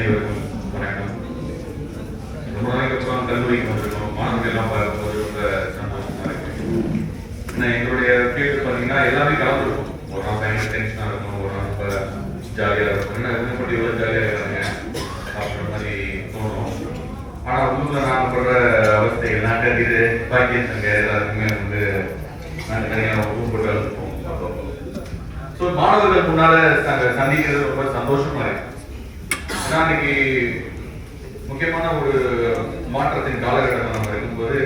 அனைவருக்கும் வணக்கம். ரொம்ப நாளைக்கு அப்புறம் கல்லூரிக்கு வந்திருக்கோம். மாணவர்கள் எல்லாம் பார்க்கும்போது ரொம்ப சந்தோஷமா இருக்கு. ஏன்னா எங்களுடைய ஃபீல்டு பார்த்தீங்கன்னா எல்லாமே கலந்துருக்கும். ஒரு நாள் பயங்கர டென்ஷனாக இருக்கும் ஒரு நாள் ரொம்ப ஜாலியாக இருக்கும். என்ன இவங்க மட்டும் இவ்வளோ ஜாலியாக இருக்காங்க அப்படின்ற மாதிரி தோணும். ஆனால் உள்ளூரில் நான் படுற அவஸ்தை எல்லாம் கட்டிட்டு பாக்கியம் சங்க எல்லாருக்குமே வந்து நாங்கள் தனியாக ரூம் போட்டு வளர்த்துப்போம். ஸோ மாணவர்கள் முன்னால சந்திக்கிறது ரொம்ப சந்தோஷமா இருக்கு. ஏன்னா இன்னைக்கு முக்கியமான ஒரு மாற்றத்தின் காலகட்டத்தில் நம்ம இருக்கும்போது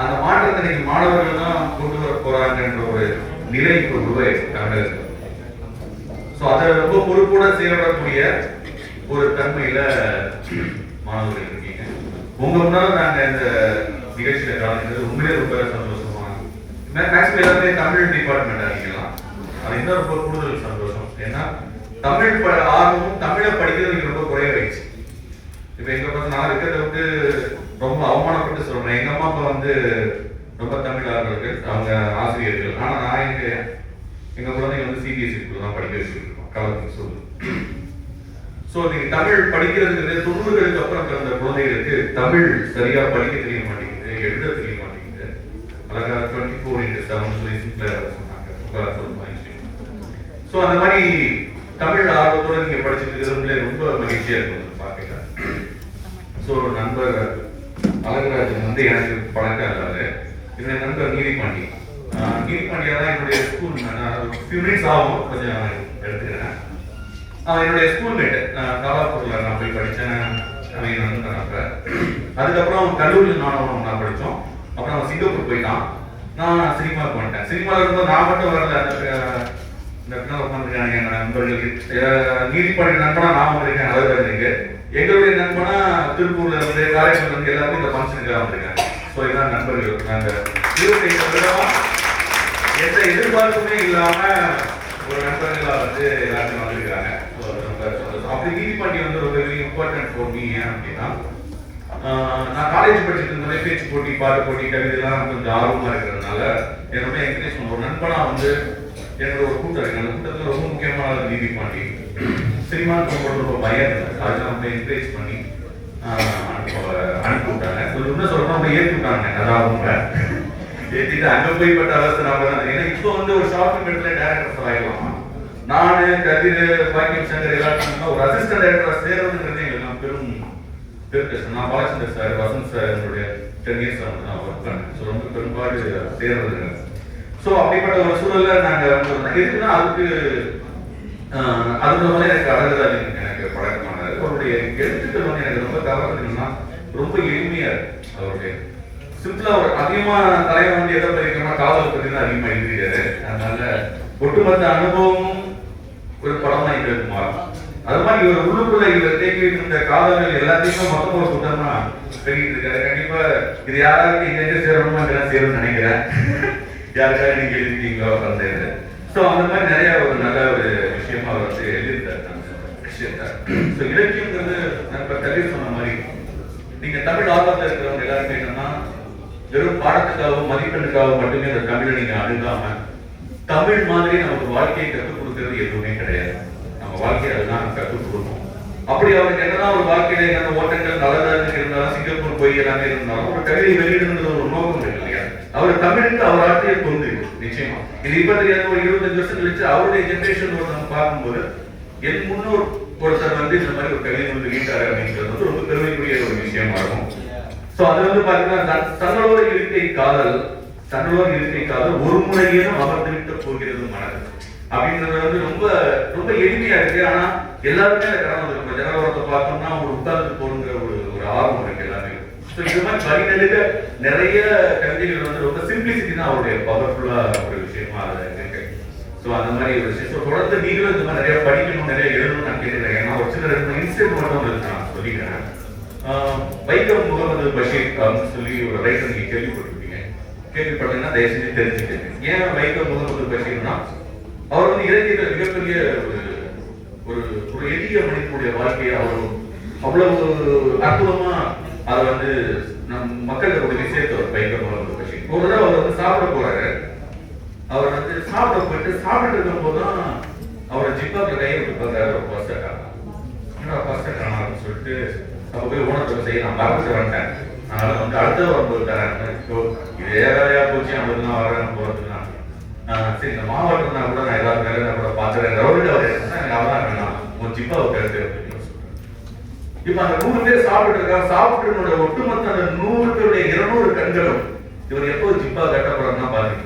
அந்த மாற்றத்தை இன்னைக்கு மாணவர்கள் தான் கொண்டு வர போறாங்கன்ற ஒரு நிலை இப்போ உருவாயிருக்கு தமிழகத்தில். ஸோ அதை ரொம்ப பொறுப்போட செயல்படக்கூடிய ஒரு தன்மையில மாணவர்கள் இருக்கீங்க. உங்க முன்னால நாங்க இந்த நிகழ்ச்சியில கலந்துக்கிறது உண்மையிலே ரொம்ப சந்தோஷமா மேக்ஸிமம் எல்லாமே தமிழ் டிபார்ட்மெண்ட் அறிக்கலாம் அது இன்னும் ரொம்ப கூடுதல் சந்தோஷம். ஏன்னா தமிழ் ப ஆர்வமும் தமிழை படிக்கிறது ரொம்ப குறைவாயிடுச்சு. இப்போ எங்க பார்த்து நான் இருக்கிறத விட்டு ரொம்ப அவமானப்பட்டு சொல்றேன். எங்க அம்மா அப்பா வந்து ரொம்ப தமிழ் அவங்க ஆசிரியர்கள். ஆனா நான் எங்க எங்க குழந்தைங்க வந்து சிபிஎஸ்சி ஸ்கூல் தான் படிக்க வச்சிருக்கோம் கலந்து சொல்லு. ஸோ நீங்க தமிழ் படிக்கிறதுக்கு தொண்ணூறுகளுக்கு அப்புறம் பிறந்த குழந்தைகளுக்கு தமிழ் சரியா படிக்க தெரிய மாட்டேங்குது எழுத தெரிய மாட்டேங்குது. அழகா டுவெண்ட்டி ஃபோர் இன்ட்டு செவன் சொல்லி சிம்பிளாக சொன்னாங்க. ஸோ அந்த மாதிரி தமிழ் ஆர்வத்தோட நீங்க படிச்சுட்டு ரொம்ப மகிழ்ச்சியா இருக்கும் பார்க்க ஸோ நண்பர் அழகராஜன் வந்து எனக்கு பழக்கம் இல்லாத என்னுடைய நண்பர் நீதிபாண்டி நீதிபாண்டியா தான் என்னுடைய ஸ்கூல் ஃபியூ மினிட்ஸ் ஆகும் கொஞ்சம் எடுத்துக்கிறேன். என்னுடைய ஸ்கூல்மேட் நான் காலாப்பூர்ல நான் போய் படித்தேன். அவன் நண்பன் அதுக்கப்புறம் கல்லூரியில் நானும் நான் படித்தோம். அப்புறம் அவன் சிங்கப்பூர் போயிட்டான். நான் சினிமாவுக்கு வந்துட்டேன். சினிமாவில் இருக்கும்போது நான் மட்டும் வரல. இந்த பின்னால் உட்காந்துருக்காங்க என் நண்பர்கள் அஹ், நீதிப்பாடி நண்பனா நான் வந்திருக்கேன் அழகாஜனுக்கு எங்களுடைய நண்பனா திருப்பூர்ல இருந்து காரைக்குடில இருந்து எல்லாருமே இந்த ஃபங்க்ஷனுக்காக வந்திருக்காங்க. ஸோ இதான் நண்பர்கள் நாங்கள் இருபத்தைந்து வருடமா எந்த எதிர்பார்ப்புமே இல்லாம ஒரு நண்பர்களா வந்து எல்லாருமே வந்திருக்காங்க அப்படி நீதிப்பாண்டி வந்து ரொம்ப வெரி இம்பார்ட்டன்ட் ஃபார் மீ ஏன் அப்படின்னா நான் காலேஜ் படிச்சுட்டு இருந்தோடனே பேச்சு போட்டி பாட்டு போட்டி கவிதை எல்லாம் கொஞ்சம் ஆர்வமாக இருக்கிறதுனால என்னோட என்கரேஜ் பண்ண ஒரு நண்பனா வந்து என்னோட ஒரு கூட்டம் இருக்கு. அந்த கூட்டத்தில் ரொம்ப முக்கியமான நீதி பாண்டி. சினிமா போகும்போது ரொம்ப பயம் இருந்தது அதுல என்கரேஜ் பண்ணி ஆஹ், அனுப்ப அனுப்பி விட்டாங்க. கொஞ்சம் இன்னும் சொல்லணும் அவங்க ஏற்றி அதான் அவங்க ஏத்திட்டு அங்கே போய் பட்ட அவஸ்தை நாம தான். ஏன்னா இப்போ வந்து ஒரு ஷாப்பிங் இடத்துல டேரக்டர் ஆயிடலாமா. நானு கதிர் பாக்கியம் சங்கர் எல்லாத்தையும் ஒரு அசிஸ்டன்ட் டைரக்டரா சேர்றதுங்கிறது எங்களுக்கு பெரும் பெரும் கஷ்டம். நான் பாலச்சந்தர் சார் வசந்த் சார் என்னுடைய டென் இயர்ஸ் நான் ஒர்க் பண்ணேன். ஸோ ரொம்ப பெரும்பாடு சேர்றதுங்கிறது ஸோ அப்படிப்பட்ட ஒரு சூழல்ல நாங்க வந்து எதுக்குன்னா அதுக்கு ஆஹ், அதுக்கு வந்து எனக்கு அழகுதான் எனக்கு பழக்கமானது அவருடைய எழுத்துக்கள் வந்து எனக்கு ரொம்ப கவர்ந்ததுன்னா ரொம்ப எளிமையா இருக்கு. அவருடைய சிம்பிளா ஒரு அதிகமா தலைவர் வந்து எதை படிக்கணும்னா காதல் பத்தி தான் அதிகமா எழுதியிருக்காரு அதனால ஒட்டுமொத்த அனுபவமும் ஒரு படமா எங்களுக்கு மாறும். அது மாதிரி இவர் உள்ளுக்குள்ள இவர் தேக்கி இருந்த காதல்கள் எல்லாத்தையுமே மொத்தமா ஒரு சுத்தமா பெருகிட்டு இருக்காரு. கண்டிப்பா இது யாராவது இங்க எங்க சேரணுமோ அங்கெல்லாம் சேரும்னு நினைக்கிறேன். யாருக்காக நீங்க எழுதிட்டீங்களோ அந்த இது ஸோ அந்த மாதிரி நிறைய ஒரு நல்ல ஒரு விஷயமா அவர் வந்து எழுதியிருந்தார் அந்த விஷயத்த ஸோ இலக்கியங்கிறது நான் கல்வி சொன்ன மாதிரி நீங்க தமிழ் ஆர்வத்தில் இருக்கிறவங்க எல்லாருமே என்னன்னா வெறும் பாடத்துக்காகவும் மதிப்பெண்ணுக்காகவும் மட்டுமே அந்த தமிழை நீங்க அணுகாம தமிழ் மாதிரி நமக்கு வாழ்க்கையை கற்றுக் கொடுக்கிறது எதுவுமே கிடையாது. நம்ம வாழ்க்கையை அதுதான் கற்றுக் கொடுக்கணும் அப்படி அவருக்கு என்னதான் ஒரு வாழ்க்கையில என்னென்ன ஓட்டங்கள் நல்லதாக இருந்தாலும் சிங்கப்பூர் போய் எல்லாமே இருந்தாலும் ஒரு கவிதை வெளியிடுங்கிற ஒரு நோக்கம் இல்லை இல்லையா? அவர் தமிழுக்கு அவர் ஆற்றிய தொண்டு நிச்சயமா. இது இப்ப ஒரு இருபத்தஞ்சு வருஷம் கழிச்சு அவருடைய ஜென்ரேஷன் ஒரு நம்ம பார்க்கும்போது என் முன்னோர் ஒருத்தர் வந்து இந்த மாதிரி ஒரு கவிதை வந்து வீட்டாரு அப்படிங்கிறது வந்து ரொம்ப பெருமைக்குரிய ஒரு விஷயமா இருக்கும் சோ அது வந்து பாத்தீங்கன்னா தன்- தன்னோட இருக்கை காதல் தன்னோட இருக்கை காதல் ஒரு முறையேனும் அமர்ந்துவிட்டு போகிறது மனது. அப்படின்றது வந்து ரொம்ப ரொம்ப எளிமையா இருக்கு. ஆனா எல்லாருமே அந்த கடமை வந்து நம்ம ஜனவரத்தை பார்த்தோம்னா ஒரு உட்கார்ந்து போகணுங்கிற ஒரு ஒரு ஆர்வம் இருக்கு எல்லாமே ஸோ இது மாதிரி வரிநெடுக நிறைய கவிதைகள் வந்து ரொம்ப சிம்பிளிசிட்டி தான் அவருடைய பவர்ஃபுல்லா ஒரு விஷயமா இருக்கு. ஸோ அந்த மாதிரி ஒரு விஷயம். ஸோ தொடர்ந்து நீங்களும் இந்த மாதிரி நிறைய படிக்கணும் நிறைய எழுதணும் நான் கேட்டுக்கிறேன். ஏன்னா ஒரு சின்ன ரெண்டு இன்சிடென்ட் மட்டும் உங்களுக்கு நான் சொல்லிக்கிறேன். ஆஹ் வைக்கம் முகமது பஷீர் அப்படின்னு சொல்லி ஒரு ரைட்டர் நீங்க கேள்விப்பட்டிருப்பீங்க. கேள்விப்பட்டீங்கன்னா தயவு செஞ்சு தெரிஞ்சுக்கங்க. ஏன் வைக்கம் முகமது பஷீர்னா அவர் வந்து இலக்கியத்தில் மிகப்பெரிய ஒரு ஒரு ஒரு எளிய மனிதனுடைய வாழ்க்கையை அவர் அவ்வளவு அற்புதமா அதை வந்து நம் மக்களுக்கு கொண்டு போய் சேர்த்தவர் வைக்கம் முகமது பஷீர் ஒரு தடவை அவர் வந்து சாப்பிட போறாரு. அவர் வந்து சாப்பிட போயிட்டு சாப்பிட்டு இருக்கும் போதுதான் அவரை ஜிப்பாக்கு கையை விட்டு பார்த்தாரு. ஒரு பஸ்ஸக்காரன் என்னடா ஃபர்ஸ்ட் காணாதுன்னு சொல்லிட்டு அப்போ போய் ஊனத்துக்கு செய்ய நான் மறந்துட்டு வந்துட்டேன். அதனால வந்து அடுத்த வரும்போது தரேன் ஸோ இதே வேலையா போச்சு. நம்மளுக்கு நான் வரேன் போகிறதுலாம் சரி இந்த மாவட்டம் கூட நான் ஏதாவது வேலை கூட பார்த்துறேன் ரவுண்ட் அவர் எனக்கு அவதான் வேணாம். உன் ஜிப்பாவை கருத்து இப்ப அந்த நூறு பேர் சாப்பிட்டு இருக்கா சாப்பிட்டு ஒட்டுமொத்த அந்த நூறு பேருடைய இருநூறு கண்களும் இவர் எப்போ ஜிப்பா கட்டப்படுறதுனா பாருங்க.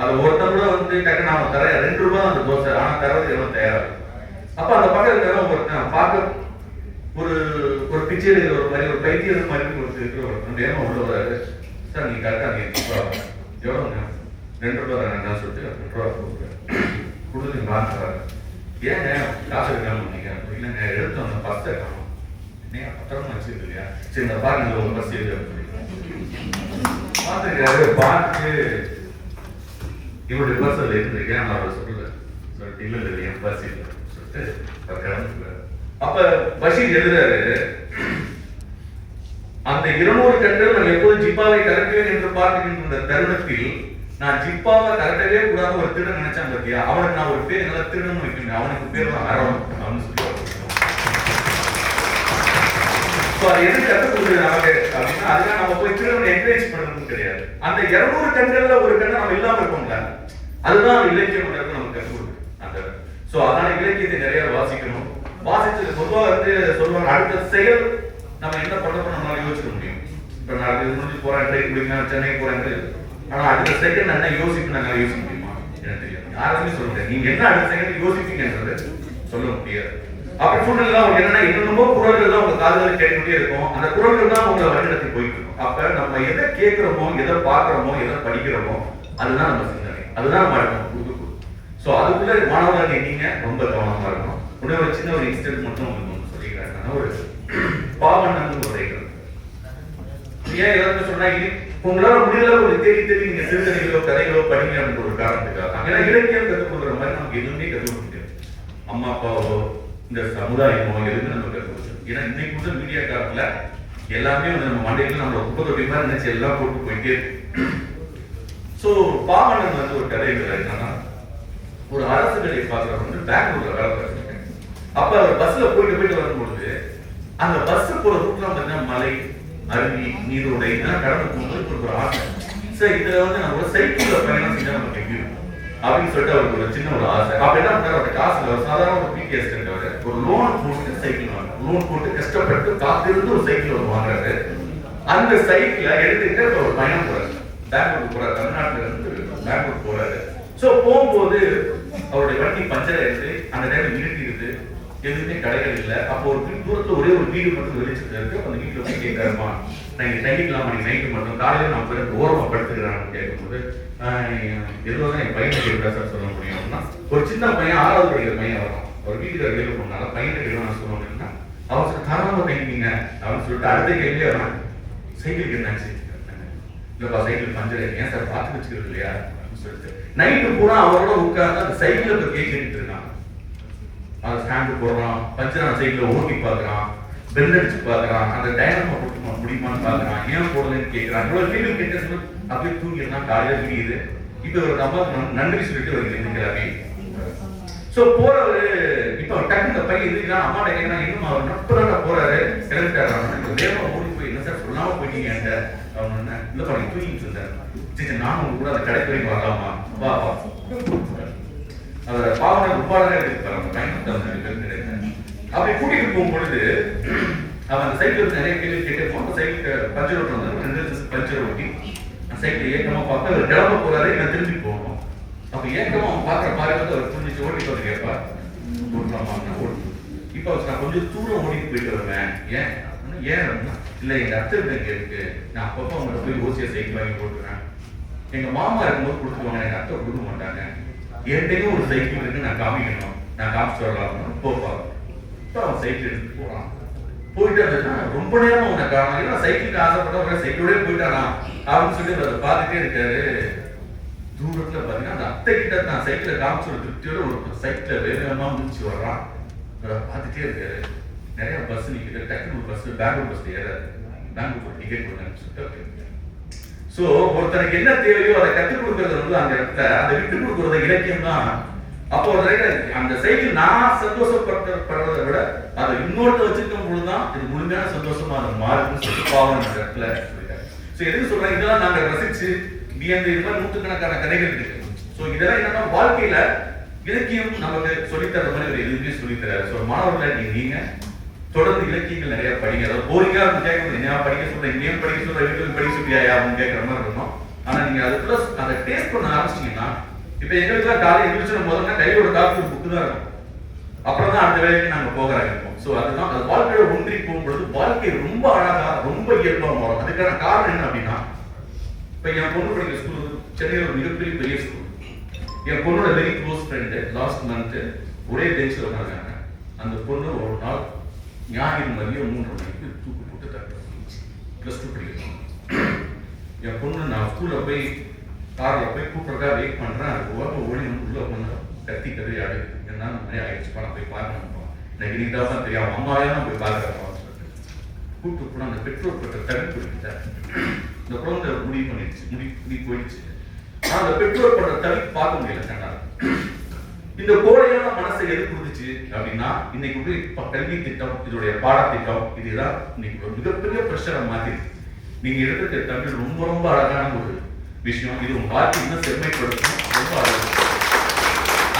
அது ஒருத்தன் கூட வந்து டக்கு நான் தரேன் ரெண்டு ரூபாய் அந்த தோசை ஆனா தரது எவ்வளவு தயாரா அப்ப அந்த பக்கத்துல இருக்கிறவன் ஒருத்தன் பார்க்க ஒரு ஒரு பிச்சை ஒரு மாதிரி ஒரு பைத்தியம் மாதிரி ஒரு இருக்கிற ஒருத்தன் வேகமா உள்ள வராரு. சார் நீங்க கரெக்டா நீங்க ஜிப்பா எவ்வளவுங்க ரெண்டு ரூபாய் தானே. சொல்லிட்டு ரெண்டு ரூபா கொடுக்குறேன். கொடுத்து நீங்க வாங்குறாரு ஏங்க காசு இருக்காம நீங்க இல்லைங்க எடுத்து அந்த பஸ்ஸை காணும் என்ன பத்திரமா வச்சிருக்கு இல்லையா சரி இந்த பாருங்க ஒரு பஸ் இருக்கு பார்த்துருக்காரு பார்த்து இவருடைய பஸ் அதில் இருந்திருக்கேன் நான் அவரை சொல்லல சொல்லிட்டு இல்லை இல்லை என் பஸ் இல்லை சொல்லிட்டு அவர் கிளம்பிக்கிறாரு அப்ப பஷீர் எழுதுறாரு அந்த இருநூறு கண்கள் நான் எப்போது ஜிப்பாவை கரட்டுவேன் என்று பார்க்கின்ற தருணத்தில் நான் ஜிப்பாவை கரட்டவே கூடாது ஒரு திருடன் நினைச்சான் பத்தியா? அவனுக்கு நான் ஒரு பேர் நல்லா திருடன் வைக்கணும் அவனுக்கு பேர் தான் அறம் அப்படின்னு சொல்லி அது எது கற்றுக் கொடுக்குது நமக்கு அப்படின்னா அதெல்லாம் நம்ம போய் திருடனை என்கரேஜ் பண்ணணும் கிடையாது. அந்த இருநூறு கண்கள்ல ஒரு கண்ணை நம்ம இல்லாமல் இருக்கோம்ல அதுதான் அந்த இலக்கியம் நமக்கு கற்றுக் கொடுக்குது. அந்த சோ அதனால இலக்கியத்தை நிறைய வாசிக்கணும். வாசிச்சது பொதுவாக வந்து சொல்லுவாங்க அடுத்த செயல் நம்ம என்ன பண்ண நம்மளால யோசிக்க முடியும். இப்போ நான் இது முடிஞ்சு போறேன் ட்ரெயின் பிடிக்கலாம் சென்னை போறேன் ஆனா அடுத்த செகண்ட் என்ன யோசிப்பு நாங்கள் யோசிக்க முடியுமா? எனக்கு தெரியாது. யாருமே சொல்ல முடியாது. நீங்க என்ன அடுத்த செகண்ட் யோசிப்பீங்கன்றது சொல்ல முடியாது. அப்படி சூழ்நிலை அவங்க என்னன்னா என்னென்னமோ குரல்கள் தான் உங்க காதுகள் கேட்டுக்கிட்டே இருக்கும். அந்த குரல்கள் தான் உங்களை வழிநடத்தி போயிட்டு இருக்கும் அப்ப நம்ம எதை கேட்கிறோமோ எதை பாக்குறோமோ எதை படிக்கிறோமோ அதுதான் நம்ம சிந்தனை. அதுதான் நம்ம புது சோ அதுக்குள்ள மாணவர்கள் நீங்க ரொம்ப கவனமா இருக்கணும். உடனே ஒரு சின்ன ஒரு இன்சிடென்ட் மட்டும் உங்களுக்கு ஒன்று சொல்லிக்கிறேன். ஒரு பாவண்ணன் உரைகள் ஏன் எல்லாருமே சொன்னா உங்களால முடியல ஒரு தேடி தேடி நீங்க சிறுகதைகளோ கதைகளோ படிங்க ஒரு காரணத்துக்காக. ஏன்னா இலக்கியம் கற்றுக் கொடுக்குற மாதிரி நமக்கு எதுவுமே கற்றுக் கொடுக்க முடியாது. அம்மா அப்பாவோ இந்த சமுதாயமோ எதுவுமே நம்ம கற்றுக் ஏன்னா இன்னைக்கு கூட மீடியா காலத்துல எல்லாமே வந்து நம்ம மண்டையில நம்ம குப்பை தொட்டி மாதிரி நினைச்சு எல்லாம் போட்டு போயிட்டே இருக்கு. சோ பாவண்ணன் வந்து ஒரு கதை எழுதுறாரு என்னன்னா ஒரு அரசு வேலை பார்க்குறவர் வந்து பெங்களூர்ல வேலை பார்த்துருக்கேன் அப்ப அவர் பஸ்ல போயிட்டு போயிட்டு வரும்பொழுது அந்த பஸ் போற ரூட்ல பார்த்தீங்கன்னா மலை அருவி நீரோடை இதெல்லாம் கடந்து போகும்போது ஒரு ஆசை. சரி இதுல வந்து நம்ம சைக்கிள்ல பயணம் செஞ்சா நமக்கு எப்படி அப்படின்னு சொல்லிட்டு அவருக்கு ஒரு சின்ன ஒரு ஆசை. அப்ப என்ன பண்ணாரு? அவர் காசு இல்ல, ஒரு சாதாரண ஒரு பிடிஎஸ் இருக்கவர் ஒரு லோன் போட்டு சைக்கிள் வாங்க லோன் போட்டு கஷ்டப்பட்டு காத்திருந்து ஒரு சைக்கிள் ஒரு வாங்குறாரு. அந்த சைக்கிள எடுத்துக்கிட்டு இப்ப ஒரு பயணம் போறாரு. பெங்களூர் போறாரு. தமிழ்நாட்டுல இருந்து பெங்களூர் போறாரு. சோ போகும்போது அவருடைய வண்டி பஞ்சர் ஆயிடுது. அந்த நேரம் நிறுத்திடுது எதுவுமே கடைகள் இல்ல. அப்போ ஒரு தூரத்துல ஒரே ஒரு வீடு மட்டும் வெளிச்சத்துல இருக்கு. அந்த வீட்டுல போய் கேட்கறாருமா நீங்கள் இங்க தங்கிக்கலாம் நைட்டு மட்டும். காலையில நான் பிறகு ஓரமாக படுத்துக்கிறான்னு கேட்கும்போது எதுவாக என் பையனை எப்படி சார் சொல்ல முடியும் அப்படின்னா ஒரு சின்ன பையன் ஆறாவது படிக்கிற பையன் வரும் ஒரு வீட்டுக்கு வெளியில போனால பையனுக்கு கேட்க நான் சொல்ல முடியும்னா அவன் சொல்ல தரமாக தங்கிங்க அப்படின்னு சொல்லிட்டு அடுத்த கேள்வியே வரான் சைக்கிளுக்கு என்னாச்சு இல்லைப்பா சைக்கிள் பஞ்சர் ஏன் சார் பார்த்து வச்சுக்கிறது இல்லையா? அப்படின்னு சொல்லிட்டு. நைட்டு பூரா அவரோட உட்கார்ந்து அந்த சைக்கிளை பத்தி கேட்டுட்டு இருக்கான். அந்த ஸ்டாண்டு போடுறான். பஞ்சரான சைக்கிளை ஓட்டி பார்க்குறான். பெல் அடிச்சு பார்க்குறான். அந்த டைனமோ முடியுமான்னு பார்க்கறான் ஏன் போடலன்னு கேட்கறான் இவ்வளவு கேள்வி கேட்டு அப்படியே தூங்கிடுறான் காலையில விடியுது இப்போ ஒரு அம்மா நன்றி சொல்லிட்டு ஒரு நிற்கிறாங்க சோ போறவர் இப்ப டக்குங்க இந்த பையன் எதிர்க்கிறான் அம்மா கேட்கறான் இன்னும் அவர் நட்புறாங்க போறாரு. கிளம்பிட்டாரு வேகமா ஓடி போய் என்ன சார் சொல்லாம போயிட்டீங்க என்கிட்ட? அவன் என்ன இல்ல பண்ணி தூங்கிட்டு இருந்தாரு சரி நானும் உங்க கூட அந்த கடை போய் வரலாமா வா வா. அவர் பாவனை உப்பாளராக எடுத்துப்பாரு அந்த பயன்படுத்த அப்படி கூட்டிட்டு போகும் பொழுது அவன் அந்த சைக்கிள் நிறைய கேள்வி கேட்டு அந்த சைக்கிள் பஞ்சர் ஓட்டு வந்தாரு ரெண்டு பஞ்சர் ஓட்டி அந்த சைக்கிள் ஏக்கமாக பார்த்து அவர் கிளம்ப போறாரு என்ன திரும்பி போகணும். அப்போ ஏக்கமாக அவன் பார்க்குற மாதிரி வந்து அவர் புரிஞ்சிச்சு ஓட்டி வந்து கேட்பா ஓட்டலாமா ஓடு ஓட்டு. இப்போ நான் கொஞ்சம் தூரம் ஓடிட்டு போயிட்டு வருவேன். ஏன்? அப்படின்னா, ஏன் அப்படின்னா, எங்கள் அத்தை வீடு இருக்கு. நான் அப்பப்போ அவங்க போய் ஓசியா சைக்கிள் வாங்கி போட்டுறேன் எங்க மாமா இருக்கும்போது கொடுத்துருவாங்க எங்க அத்தை கொடுக்க மாட்டாங்க. என்கிட்டயும் ஒரு சைக்கிள் இருக்கு நான் காமிக்கணும். நான் காமிச்சு வரலாம் போப்பா இப்போ அவன் சைக்கிள் எடுத்துட்டு போகிறான் போயிட்டு அப்படின்னா ரொம்ப நேரம் உன்னை காரணம் இல்லை சைக்கிளுக்கு ஆசைப்பட்ட சைக்கிளோடய போயிட்டானா? அப்படின்னு சொல்லி அதை பார்த்துட்டே இருக்காரு. தூரத்துல பாத்தீங்கன்னா அந்த அத்தை கிட்ட தான் சைக்கிளை காமிச்சு ஒரு திருப்தியோட ஒரு சைக்கிளை வேகமா முடிச்சு வர்றான். இவரை பார்த்துட்டே இருக்காரு. நிறைய பஸ் நிக்குது. டக்குனு ஒரு பஸ் பெங்களூர் பஸ் ஏறாரு. பெங்களூர் ஒரு டிக்கெட் கொடுங்கன்னு சொல்லிட்டு ஸோ ஒருத்தனுக்கு என்ன தேவையோ அதை கற்றுக் கொடுக்கறது வந்து அந்த இடத்துல அதை விட்டு கொடுக்கறது இலக்கியம் தான் அப்போ ஒரு அந்த சைக்கிள் நான் சந்தோஷப்படுறதை விட அதை இன்னொருத்த வச்சிருக்கும் பொழுதுதான் இது முழுமையான சந்தோஷமா அது மாறுதுன்னு சொல்லி பாவம் இடத்துல சோ ஸோ எதுக்கு சொல்றேன்? இதெல்லாம் நாங்க ரசிச்சு வியந்து இது மாதிரி நூற்றுக்கணக்கான கதைகள் இருக்கு. ஸோ இதெல்லாம் என்னன்னா வாழ்க்கையில இலக்கியம் நமக்கு சொல்லித்தர மாதிரி ஒரு எதுவுமே சொல்லித்தராது ஸோ மாணவர்களை நீங்க நீங்க தொடர்ந்து இலக்கியங்கள் நிறைய படிங்க. அதாவது போரிங்கா இருந்து கேட்கணும். என்ன படிக்க சொல்றேன் இங்கேயும் படிக்க சொல்ற? வீட்டுக்கு படிக்க சொல்லியா அப்படின்னு கேட்கற மாதிரி இருக்கணும். ஆனா நீங்க அதுக்குள்ள அதை டேஸ்ட் பண்ண ஆரம்பிச்சிட்டீங்கன்னா இப்ப எங்களுக்குலாம் காலையில் எழுந்திரிச்சு முதல்ல கையோட காப்பி புக்கு தான் இருக்கும். அப்புறம் தான் அடுத்த வேலைக்கு நாங்க போக ஆரம்பிப்போம். ஸோ அதுதான் அது வாழ்க்கையோட ஒன்றி போகும்பொழுது வாழ்க்கை ரொம்ப அழகா ரொம்ப இயல்பாக மாறும். அதுக்கான காரணம் என்ன அப்படின்னா இப்ப என் பொண்ணு படிக்கிற ஸ்கூல் சென்னையில் ஒரு மிகப்பெரிய பெரிய ஸ்கூல் என் பொண்ணோட very close friend last month ஒரே பெஞ்சில் உட்காந்துருக்காங்க அந்த பொண்ணு ஒரு நாள் ஞாயிறு மதியம் மூன்று மணிக்கு தூக்கு போட்டு தட்டு ப்ளஸ் டூ படிக்கிறோம் என் பொண்ணு நான் ஸ்கூலில் போய் காரில் போய் கூப்பிட்றதா வெயிட் பண்ணுறேன் அது ஓரம் ஓடி வந்து உள்ள பொண்ணு கத்தி கதறி ஆடுது என்ன இந்த மாதிரி ஆயிடுச்சுப்பா நான் போய் பார்க்கணும் எனக்கு நீ தான் தெரியும். அம்மாவே தான் போய் பார்க்குறேன் சொல்லிட்டு. கூப்பிட்டு கூட அந்த பெற்றோர் பெற்ற தடுப்பு இருக்குல்ல இந்த குழந்தை முடிவு பண்ணிடுச்சு. முடி முடி போயிடுச்சு. அந்த பெற்றோர் பண்ற தடுப்பு பார்க்க முடியல. கண்ணால இந்த கோடையான மனசை எது கொடுத்துச்சு அப்படின்னா இன்னைக்கு வந்து இப்போ கல்வி திட்டம் இதோடைய பாடத்திட்டம் இதுதான் இன்னைக்கு ஒரு மிகப்பெரிய பிரஷரை மாதிரி நீங்க எடுத்த தமிழ் ரொம்ப ரொம்ப அழகான ஒரு விஷயம். இது உங்க வாழ்க்கை இன்னும் செம்மைப்படுத்தும் ரொம்ப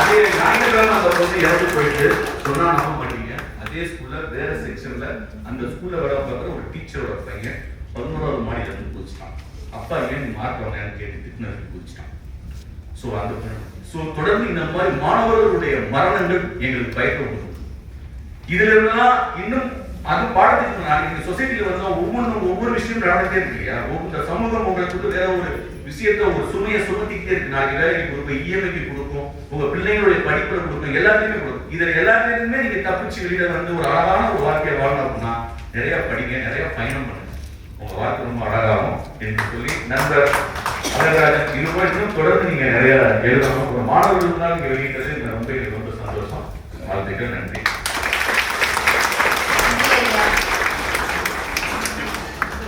அதே ஞாயிற்றுக்கிழமை அந்த பொண்ணு இறந்து போயிட்டு சொன்னா நம்ப மாட்டீங்க. அதே ஸ்கூல்ல வேற செக்ஷன்ல அந்த ஸ்கூல்ல வர பார்க்குற ஒரு டீச்சரோட பையன் பதினோராவது மாடியில இருந்து குதிச்சிட்டான் அப்பா ஏன் மார்க் வரலையான்னு கேட்டு திட்டினதுக்கு குதிச்சிட்டான் ஸோ அந்த ஸோ தொடர்ந்து இந்த மாதிரி மாணவர்களுடைய மரணங்கள் எங்களுக்கு பயப்பட கொடுக்கும். இதுல இன்னும் அது பாடத்துக்கு நான் இந்த சொசைட்டில வந்து ஒவ்வொன்றும் ஒவ்வொரு விஷயம் நடந்துட்டே இருக்கு இல்லையா? ஒவ்வொரு இந்த சமூகம் உங்களுக்கு வேற ஒரு விஷயத்த ஒரு சுமையை சுமத்திக்கிட்டே இருக்கு. நாளைக்கு வேலைக்கு கொடுக்கும் இஎம்ஐக்கு கொடுக்கும் உங்க பிள்ளைங்களுடைய படிப்புல கொடுக்கும் எல்லாத்தையுமே கொடுக்கும் இதுல எல்லாத்தையுமே நீங்க தப்பிச்சு வெளியில வந்து ஒரு அழகான ஒரு வாழ்க்கையை வாழணும் அப்படின்னா நிறைய படிங்க நிறைய பயணம் பண்ணுங்க. உங்க வாழ்க்கை ரொம்ப அழகாகும் என்று சொல்லி நண்பர் அழகராஜன் இது மட்டும் தொடர்ந்து நீங்க நிறைய எழுதணும். ஒரு மாணவர்களுக்கு நீங்க வெளியிட்டது ரொம்ப ரொம்ப சந்தோஷம். வாழ்த்துக்கள் நன்றி.